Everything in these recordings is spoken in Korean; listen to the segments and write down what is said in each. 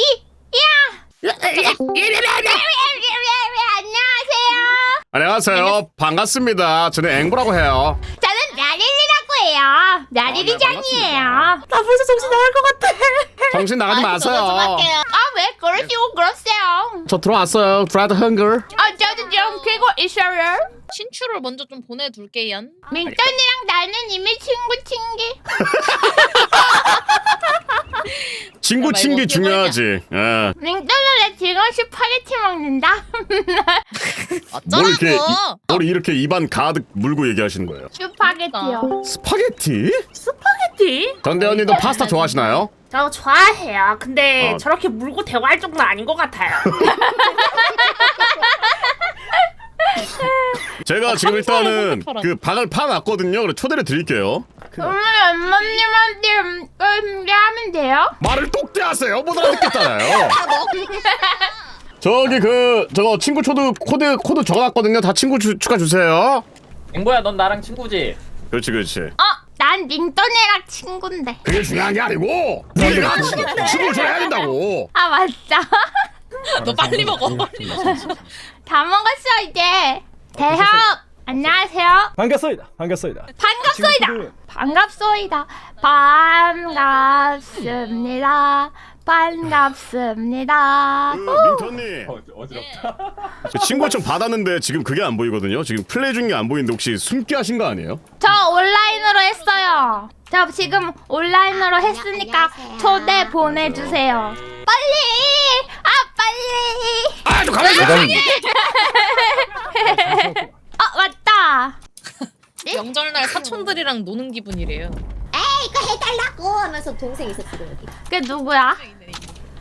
이, 야! 안녕하세요. 안녕하세요. 반갑습니다. 저는 앵보라고 해요. 저는 나릴리라고 해요. 나릴리장이에요. 나 벌써 정신 나갈 것 같아. 정신 나가지 마세요. 아, 왜 그러시고 그러세요? 저 들어왔어요. 브라드 헝거. 아, 저도 좀 그리고 있어요. 신추를 먼저 좀 보내둘게요. 민턴이랑 나는 이미 친구 친기. 친구 야, 친기 말고 중요하지. 예. 민턴이랑 지금 스파게티 먹는다. 뭘 이렇게 어쩌라고? 이- 뭘 이렇게 입안 가득 물고 얘기하시는 거예요? 스파게티요. 스파게티? 스파게티? 전대 언니도 파스타 좋아하시나요? 저 좋아해요. 근데 아. 저렇게 물고 대화할 정도는 아닌 것 같아요. 제가 지금 일단은. 그 방을 파놨거든요. 그래서 초대를 드릴게요. 오늘 엄마님한테 음, 준비하면 돼요? 말을 똑대 하세요. 못 알아듣겠잖아요. 저기 그 저거 친구 초드 코드 코드 적어놨거든요. 다 친구 주, 추가 주세요. 앵보야 넌 나랑 친구지? 그렇지 그렇지. 어, 난 민턴이랑 친구인데. 그게 중요한 게 아니고 우리가 친구 줘야 된다고. 아, 맞다. 너 빨리 먹어. 다 먹었어, 이제. 대협! 안녕하세요. 반갑습니다. 반갑습니다. 반갑소이다. 반갑소이다. 반갑습니다. 반갑습니다. 그 민턴님 어, 어지럽다. 그 친구 좀 받았는데 지금 그게 안 보이거든요. 지금 플레이 게안 보이는데 혹시 숨게 하신 거 아니에요? 저 온라인으로 했어요. 저 지금 온라인으로 했으니까 초대 보내주세요. 빨리! 아, 빨리! 아 좀 가만히 있어. 아, 맞다. 명절날 사촌들이랑 노는 기분이래요. 이거 해달라고 하면서 동생 있었거든 여기. 그게 누구야?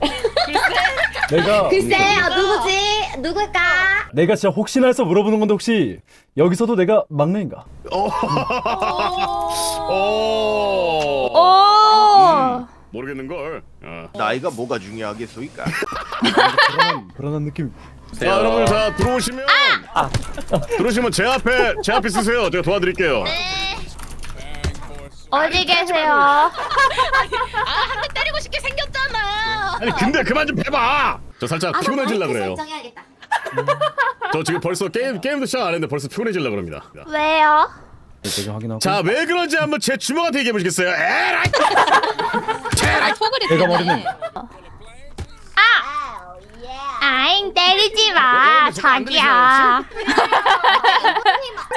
내가 글쎄요 누구지? 누굴까? 내가 진짜 혹시나 해서 물어보는 건데 혹시 여기서도 내가 막내인가? 어. 오. 오! 모르겠는 걸. 어. 나이가 뭐가 중요하겠소이까? 불안한 불안한 느낌. 자 여러분 자 들어오시면 들어오시면 제 앞에 제 앞에 쓰세요. 제가 도와드릴게요. 어디 계세요? 아, 한대 때리고 싶게 생겼잖아. 아니 근데 그만 좀 해봐. 저 살짝 피곤해질라 그래요. 설정해야겠다. 저 지금 벌써 게임 게임도 시작 안 했는데 벌써 피곤해질라 그럽니다. 왜요? 제가 확인하고. 자 왜 그런지 한번 제 주먹한테 얘기해 보시겠어요? 에라이. 아, 속을이 내가 아! 예. 아잉 때리지 마 자기야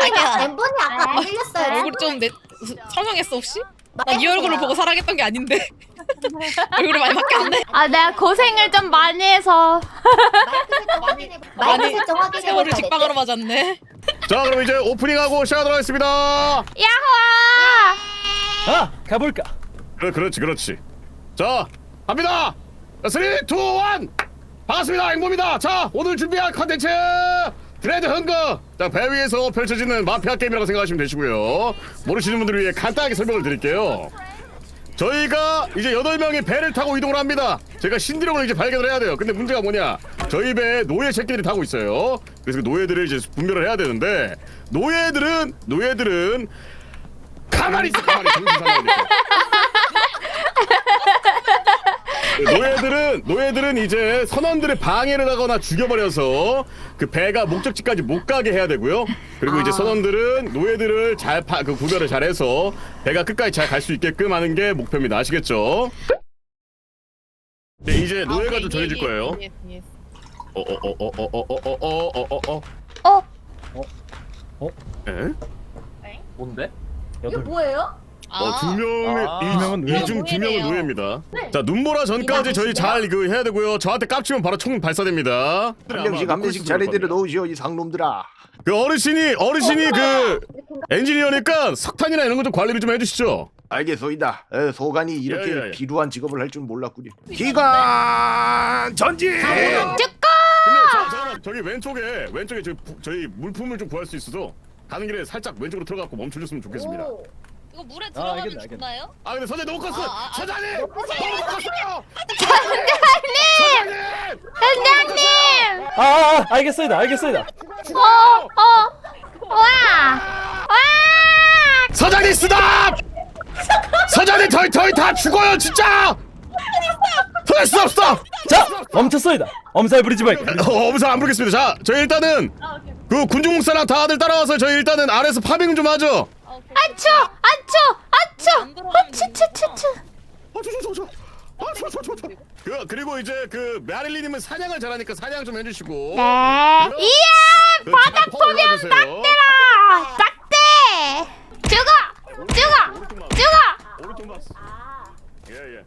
자기야. 엠본이 아까 안 들렸어요. 얼굴 좀 내, 설명했어 혹시? 나네 얼굴을 보고 사랑했던 게 아닌데. 얼굴이 많이 바뀌었네. 아 내가 고생을 좀 많이 해서 마이크 많이 설정 확인해 세월을 직방으로 맞았네. 자 그럼 이제 오프닝하고 시작하도록 하겠습니다. 야호 아 가볼까? 그래 그렇지 그렇지. 자 갑니다. 3, 2, 1 반갑습니다 앵보입니다. 자 오늘 준비할 컨텐츠 드레드 흥거 자배 위에서 펼쳐지는 마피아 게임이라고 생각하시면 되시고요. 모르시는 분들을 위해 간단하게 설명을 드릴게요. 저희가 이제 여덟 명이 배를 타고 이동을 합니다. 제가 신드력을 이제 발견을 해야 돼요. 근데 문제가 뭐냐? 저희 배에 노예 새끼들이 타고 있어요. 그래서 그 노예들을 이제 분별을 해야 되는데 노예들은 노예들은 가만히 있어 가만히 정신 사나우니까. 노예들은 노예들은 이제 선원들의 방해를 하거나 죽여버려서 그 배가 목적지까지 못 가게 해야 되고요. 그리고 이제 선원들은 노예들을 잘 파, 그 구별을 잘해서 배가 끝까지 잘 갈 수 있게끔 하는 게 목표입니다. 아시겠죠? 네, 이제 노예가 좀 정해질 거예요. 예, 예. 어어어어어어어어어어어 어? 에? 뭔데? 이게 여덟. 뭐예요? 어, 두 명의 아. 이- 명은 노예. 이중 두 명은 노예네요. 노예입니다. 자 눈보라 전까지 저희 잘 그 해야 되고요. 저한테 깝치면 바로 총 발사됩니다. 한 명씩 한 명씩 자리대로 놓으시오 이 상놈들아. 그 어르신이 어르신이 그 엔지니어니까 석탄이나 이런 거 좀 관리를 좀 해주시죠. 알겠소이다. 에, 소관이 이렇게 예, 예, 예. 비루한 직업을 할 줄 몰랐군요. 기관 전진. 근데 저, 잠깐만 저기 왼쪽에 왼쪽에 저희, 부- 저희 물품을 좀 구할 수 있어서 가는 길에 살짝 왼쪽으로 들어가고 멈춰줬으면 좋겠습니다. 오. 이거 물에 아, 들어가면 알겠네, 알겠네. 죽나요? 아 근데 선생 너무 컸어. 아, 아, 아. 서장님 너무 컸어요. 선장님 아, 아 알겠습니다. 알겠습니다. 어? 어? 와! 와! 서장님 스탑! 서장님 저희 저희 다 죽어요 진짜! 스톱 스톱 스톱 자 멈췄소이다 엄살 부리지 말고 어, 엄살 안 부르겠습니다 자 저희 일단은 그 군중 목사랑 다들 따라와서 저희 일단은 아래에서 파밍 좀 하죠 어. 어, 저, 저, 저, 저. 그 그리고 이제 그 메아릴리님은 사냥을 잘하니까 사냥 좀 해주시고. 네. 이야 그 바닥 보면. 딱대라! 딱대! 죽어! 죽어! 죽어! 오른쪽 봤어 예예.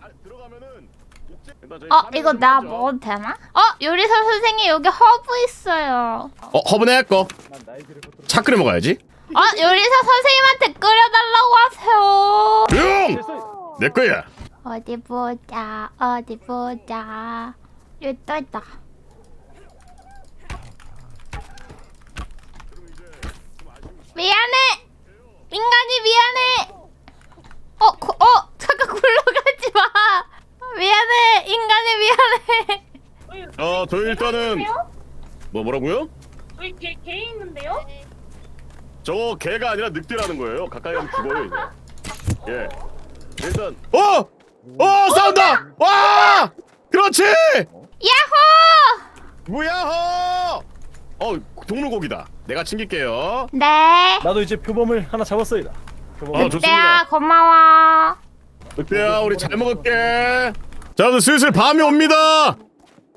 아, 들어가면은 목재- 일단 저희 어 이거 좀 나. 먹어도 되나? 어 요리사 선생님 여기 허브 있어요. 어 허브네 거차 끓여 먹어야지 어 요리사 선생님한테 끓여달라고 하세요. 용! 내 거야. 어디 보자 어디 보자. 여기 또 있다 미안해. 인간이 미안해. 어, 고, 어 잠깐 굴러가지 마. 미안해. 인간이 미안해. 어 저희 일단은 뭐 뭐라고요? 개? 저 개가 아니라 늑대라는 거예요. 가까이 가면 죽어요 이제. 예. 일단 어! 어 싸운다! 와! 그렇지! 야호! 무야호! 어 동물고기다. 내가 챙길게요. 네. 나도 이제 표범을 하나 잡았소이다 표범. 어 늑대야 좋습니다. 고마워. 늑대야 우리 잘 먹을게. 자 그럼 슬슬 밤이 옵니다.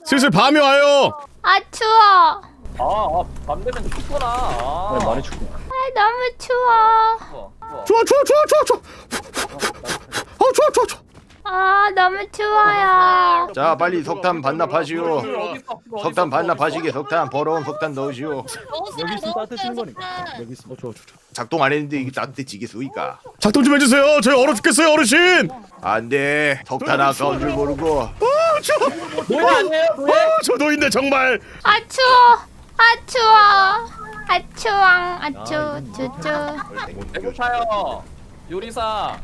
슬슬 밤이 와요. 아 추워. 아밤 되면 춥구나. 아, 네, 많이 춥구나. 아 너무 추워. 추워, 추워. 좋아 좋아 좋아 좋아 좋아 어 좋아 좋아 좋아 아 너무 추워요. 자 빨리 석탄 반납하시오. 있어? 석탄 있어? 반납하시게 석탄. 버러운 석탄 넣으시오. 여기 있으면 따뜻해지는 거니까 여기 있으면 어 좋아 좋아 좋아 작동 안 했는데 이게 따뜻해지겠소이까? 작동 좀 해주세요. 저희 얼어 죽겠어요 어르신. 안돼. 석탄 아까운 줄 모르고. 노예 아니에요 노예? 어, 저 노인네 정말. 아 추워. 아 추워 아 추왕 아추 추추 배고파요. 요리사.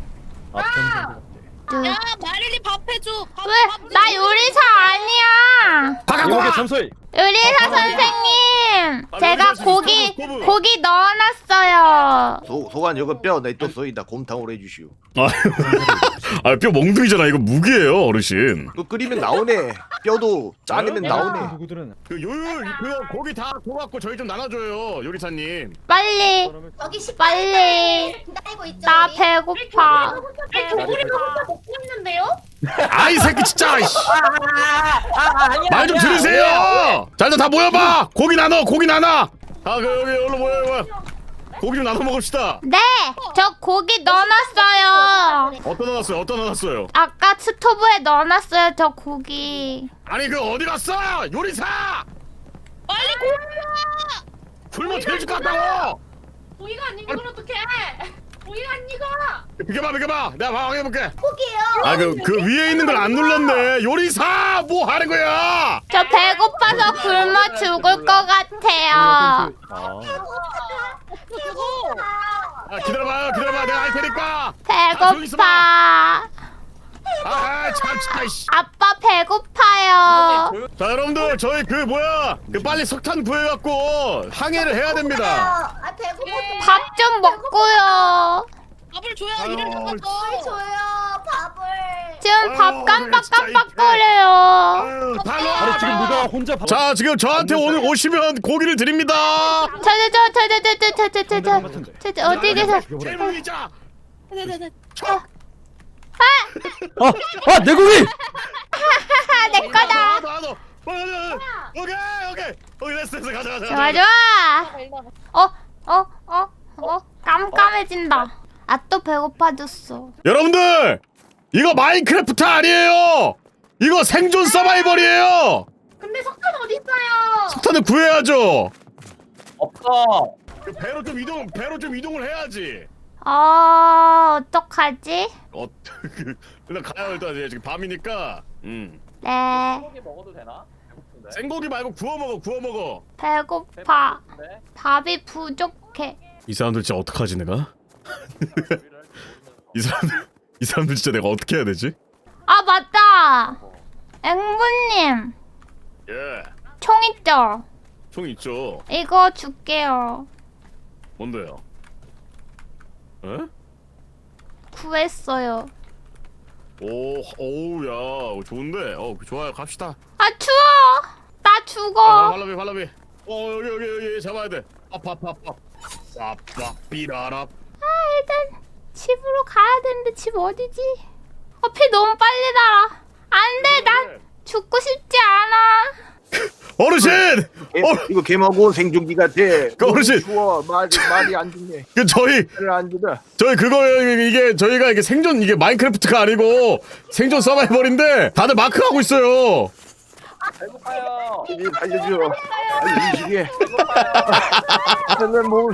앞전 야 마릴리 밥 해줘. 밥, 왜? 나 요리사 아니야. 이렇게 점소이 요리사 선생님 아, 제가 고기. 고기 넣어놨어요. 소, 소관 저거 뼈 내또쏘이다. 곰탕으로 해주시오 아 뼈 멍둥이잖아. 이거 무기예요 어르신. 그 끓이면 나오네. 뼈도 짜내면 나오네. 누구들은. 그 요요 그 고기 다 줘갖고 저희 좀 나눠줘요 요리사님. 빨리. 여기 시 빨리. 기다리고 있죠. 나 우리? 배고파. 먹고 있는데요? 아이 새끼 진짜 말좀 들으세요. 자 일단 다 모여봐. 고기 나눠 고기 나눠. 아그 여기 여기로 모여 모여. 고기 좀 나눠 먹읍시다. 네저 고기 넣어놨어요 어떤 넣어놨어요? 어떤 넣어놨어요? 아까 스토브에 넣어놨어요 저 고기. 아니 그 어디 갔어? 요리사! 빨리 고. 굶어 돼줄 것 같다고 고기가 안 익으면 어떡해? 고기가 안 익어! 비켜봐 비켜봐. 내가 확인해볼게. 포기해요. 아 그 그 위에 있는 걸 안 눌렀네. 요리사! 뭐 하는 거야? 저 배고파서 굶어 죽을 것 같아요. 아 아 기다려봐 기다려봐 내가 할 테니까 배고파 아참 진짜 씨. 아빠 배고파요 자 여러분들 저희 그 뭐야 그 빨리 석탄 구해갖고 항해를 해야 됩니다 아 배고파. 밥 좀 먹고요 밥을 줘야 아유, 일을 밥 하죠. 줘요. 지금 밥 아유, 깜빡깜빡거려요 아유, 다 아니 놔. 지금 누가 혼자 밥 자 지금 저한테 오늘 오시면 고기를 드립니다 저저저저저저저저저 어디 계세요? 네네네. 아내 고기 아, 내 거다. 나도 나도 오케이 오케이 오케이 됐어 됐어 가자 가자 좋아 좋아. 어 어 어 어 깜깜해진다. 아 또 배고파졌어. 여러분들 이거 마인크래프트 아니에요! 이거 생존 서바이벌이에요! 근데 석탄 어디 있어요? 석탄을 구해야죠! 없어! 그 배로 좀 이동 배로 좀 이동을 해야지. 어 어떡하지? 어 그, 일단 가요 일단. 이제 지금 밤이니까. 음. 네. 고기 먹어도 되나? 배고픈데? 생고기 말고 구워 먹어 구워 먹어. 배고파. 배고픈데? 밥이 부족해. 이 사람들 진짜 어떡하지 내가? 이 사람들 이 사람들 진짜 내가 어떻게 해야 되지 아 맞다. 앵부님 총 있죠? 예총 있죠 이거 줄게요. 뭔데요 에? 구했어요. 오, 오우야, 좋은데. 어, 좋아요. 갑시다. 아 추워. 나 아, 죽어. 발라비, 발라비. 어, 여기, 여기, 여기, 여기 잡아야 돼. 아파, 아파, 아파. 아빠, 삐라라. 일단 집으로 가야 되는데 집 어디지? 어, 피 너무 빨리 달아. 안 돼, 난 죽고 싶지 않아. 어르신! 개, 어, 이거 개마고 생존기 같아. 그 어르신. 추워. 말이 말이 안 듣네. 그 저희 말을 안 듣어. 저희 그거예요. 이게 저희가 이게 생존 이게 마인크래프트가 아니고 생존 서바이벌인데 다들 마크 하고 있어요. 배고파요. 이리 이시게. 저는 뭐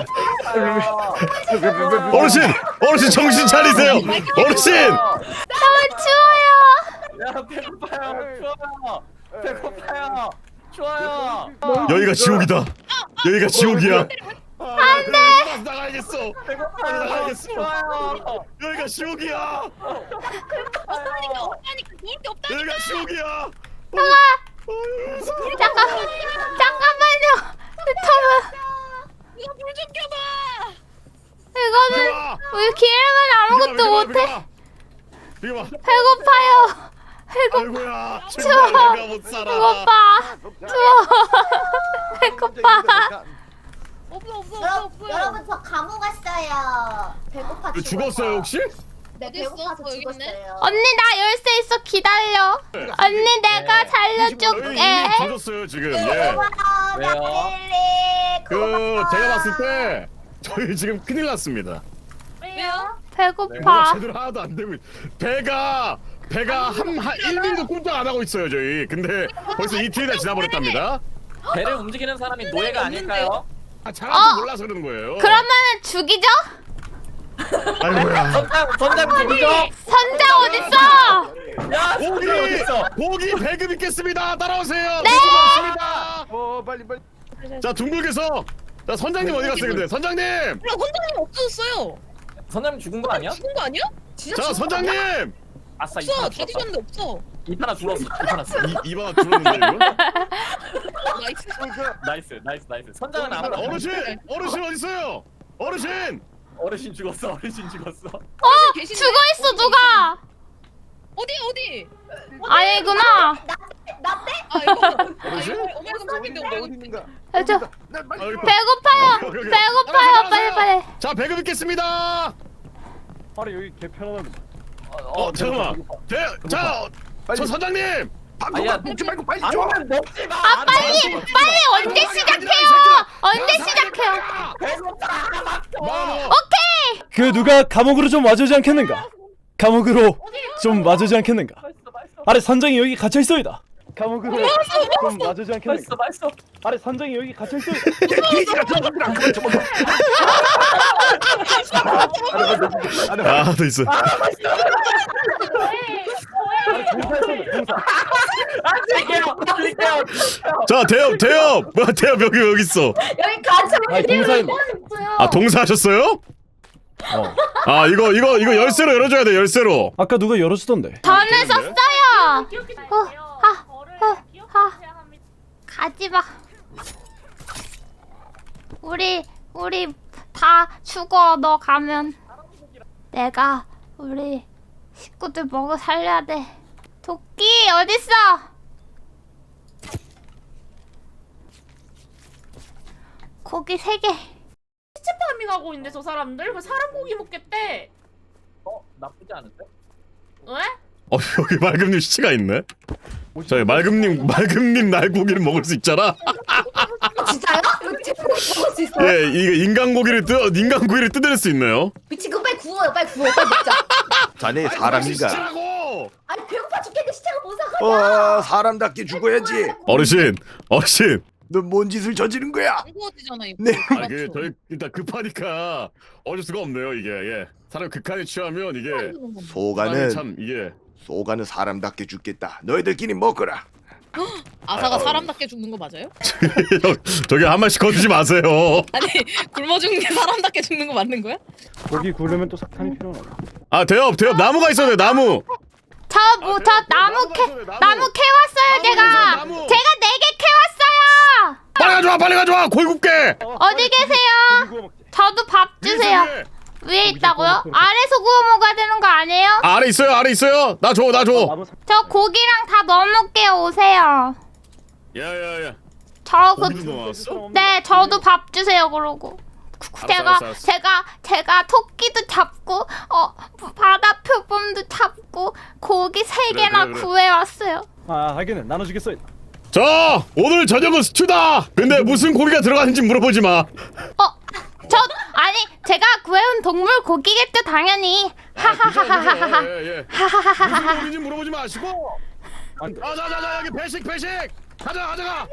어르신, 어르신 정신 차리세요. 어르신, 너무 추워요. 야 배고파요. 추워요. 배고파요. 추워요. 여기가 지옥이다. 여기가 지옥이야. 안돼. 나가야겠어. 배고파요. 나가야겠어. 추워요. 여기가 지옥이야. 없다니까 없다니까 좋을 게 없다. 여기가 지옥이야. 잠깐, 잠깐만요. 잠깐만. 이거 불좀 켜봐. 이거는. 우리 기회만 아무것도 못해. 배고파요. 배고 아이고야. 추워. 정말 내가 못 살아. 배고파. 추워. 배고파. 없어 없어 없어 여러분, 없어요. 여러분 저 감옥 왔어요. 배고파. 죽었어요 혹시? 네, 어디 있어? 배고파서 어, 여기 있네. 죽었어요. 언니 나 열쇠 있어 기다려. 언니 내가 저희 살려줄게. 이미 조졌어요 지금. 예. 와, 왜요? 나릴리. 그 제가 봤을 때 저희 지금 큰일 났습니다. 왜요? 뭐가 배고파. 제대로 하나도 안 되고 있- 배가 배가 한, 한 1밀도 꼼짝 안 하고 있어요 저희. 근데 벌써 이틀이나 지나버렸답니다. 배를 움직이는 사람이 노예가 아닐까요? 아, 잘하지 어. 몰라서 그러는 거예요. 그러면은 죽이죠? 아이고야. 선장 선장 누구죠? 선장 어딨어? 야 고기 선장 어디 있어? 고기 배급 있겠습니다. 따라오세요. 네. 고맙습니다. 어 빨리 빨리. 자 둥글게서 자 선장님 어디 갔어요 근데 선장님. 몰라 선장님 없어졌어요. 선장 죽은 거 아니야? 죽은 거 아니야? 진짜 자 죽은 거 아니야? 선장님. 아싸 없어 다 죽었다. 뒤졌는데 없어. 이파나 죽었어. 이파나 죽었어. 이 이봐 들었는데 이거. 나이스. 나이스 나이스 나이스. 선장은 아무도 안 어르신 어르신 어디 있어요? 어르신. 어르신 죽었어. 어르신 죽었어. 어 계신데? 죽어 있어 누가? 어디 어디? 아니구나. 나 때? 아 이거 아 어르신? 이거 어머니 선생님인데 어디 여기 있는가? 아, 저나 빨리. 아. 배고파요. 여기, 여기. 배고파요. 따라오세요, 빨리 빨리. 자 배급 있겠습니다. 아니 여기 개 편안한. 어 잠깐만. 대, 자, 빨리. 저 선장님. 아야 방송 먹지 말고 빨리 줘. 아니면 먹지 마. 아 빨리 빨리 언제 시작해요? 언제 시작해요? 뭐, 그 누가 감옥으로 좀 와주지 않겠는가? 감옥으로 좀 와주지 않겠는가? 아래 선장이 여기 갇혀 있어이다. 감옥으로 좀 와주지 않겠는가? 맛있어 맛있어. 아래 선장이 여기 갇혀 있어이다. 돼지 같은 놈들아 그만 좀 먹어. 아, 더 있어. 아 드릴게요. 자, 대엽, 대엽. 뭐야, 대엽 여기 여기 있어. 여기 갇혀 아니 동사입니다. 아, 동사하셨어요? 어. 아, 이거 이거 이거 열쇠로 열어줘야 돼, 열쇠로. 아까 누가 열어주던데. 저는 썼어요. 어, 하, 어, 하. 가지 마. 우리 우리 다 죽어 너 가면. 내가 우리 식구들 먹어 살려야 돼. 도끼 어딨어? 고기 세 개. 파밍하고 있는데 저 사람들 그 사람 고기 먹겠대. 어 나쁘지 않은데? 왜? 어, 여기 맑음님 시체가 있네. 저희 맑음님 맑음님 날고기를 먹을 수 있잖아. 진짜요? 이거 제품 먹을 수 있어요? 예, 이거 인간 고기를 뜯 인간 고기를 뜯어낼 수 있네요. 미친 거 빨리 구워요 빨리 구워 빨리 먹자 자네 사람인가? 시체라고. 아니 배고파 죽겠는데 시체가 뭔 상관이야 어 사람 답게 죽어야지. 어르신, 어르신. 너뭔 짓을 저지른 거야? 안 구워지잖아 이거. 네. 아, 이게 저희 일단 급하니까 어쩔 수가 없네요, 이게. 예. 사람 극한에 취하면 이게 사람이 소가는 참 이게 소가는 사람답게 죽겠다. 너희들끼리 먹거라. 아사가 사람답게 죽는 거 맞아요? 저기 한 마씩 거두지 마세요. 아니 굶어 죽는 게 사람답게 죽는 거 맞는 거야? 고기 구우려면 또 석탄이 필요하다. 아, 대엽, 대엽 나무가 있어야 돼, 나무. 저 뭐저 아, 나무 캐 나무, 캐왔어요 제가 나무. 제가 네 개 캐왔어요 빨리 가져와, 빨리 가져와. 고기 굽게. 어디 계세요? 고기 구워 먹자. 저도 밥 주세요 위에, 위에 있다고요? 아래서 구워 먹어야 되는 거 아니에요? 아, 아래 있어요 아래 있어요 나 줘 나 줘. 저 고기랑 다 넣어놓을게요. 오세요. 야야야. 저 그, 고기도 넣어왔어? 네, 저도 밥 주세요. 그러고. 알았어, 제가 알았어, 알았어. 제가 제가 토끼도 잡고 어 바다 표범도 잡고 고기 세 그래, 개나 그래, 그래. 구해 왔어요. 아 하기는 나눠주겠어요 자 오늘 저녁은 스튜다. 근데 무슨 고기가 들어가는지 물어보지 마. 어, 저 제가 구해온 동물 고기겠죠 당연히. 하하하하하하. 예, 예. 하하하하하. 무슨 고기인지 물어보지 마시고. 아, 자 자 자 여기 배식 배식. 가자 가져가.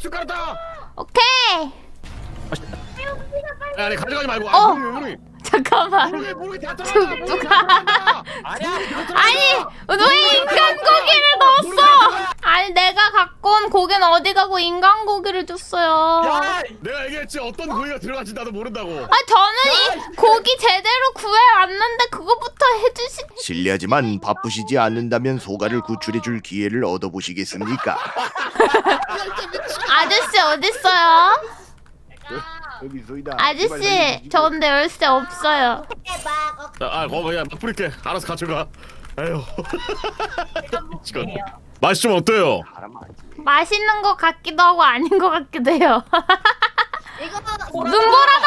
숟가락 따. 오케이. 야, 아니 가져가지 말고. 어. 아, 모르게 모르게. 잠깐만. 모르게 다. 아니야. 아니 왜 인간 고기를 넣었어? 아니 내가 갖고 온 고기는 어디 가고 인간 고기를 줬어요. 야, 내가 얘기했지 어떤 고기가 들어갈지 나도 모른다고. 아 저는 이 고기 제대로 구해 왔는데 그거부터 해주시. 실례하지만 바쁘시지 않는다면 소가를 구출해줄 기회를 얻어보시겠습니까? 아저씨 어딨어요? 여기 소이다. 아저씨 저 근데 열쇠 없어요. 대박. 자, 아, 거 그냥 막 뿌릴게. 알아서 가져가. 에휴. 이건 맛이 좀 어때요? 맛있는 것 같기도 하고 아닌 것 같기도 해요. 이거 눈보라다!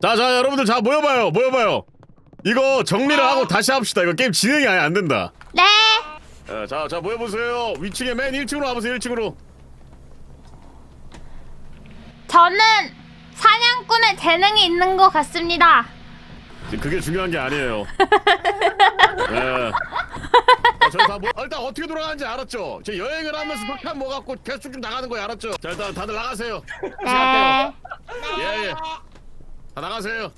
자, 자, 여러분들 자 모여봐요, 모여봐요. 이거 정리를 하고 다시 합시다. 이거 게임 진행이 아예 안 된다. 네. 어, 자, 자 모여보세요. 위층에 맨 1층으로 와보세요. 1층으로. 저는 사냥꾼의 재능이 있는 것 같습니다. 그게 중요한 게 아니에요. 예. 자, 저희 다 모... 아, 일단 어떻게 돌아가는지 알았죠? 저 여행을 하면서 석탄 뭐 갖고 계속 좀 나가는 거예요, 알았죠? 자, 일단 다들 나가세요. 네. 예, 예. 다 나가세요.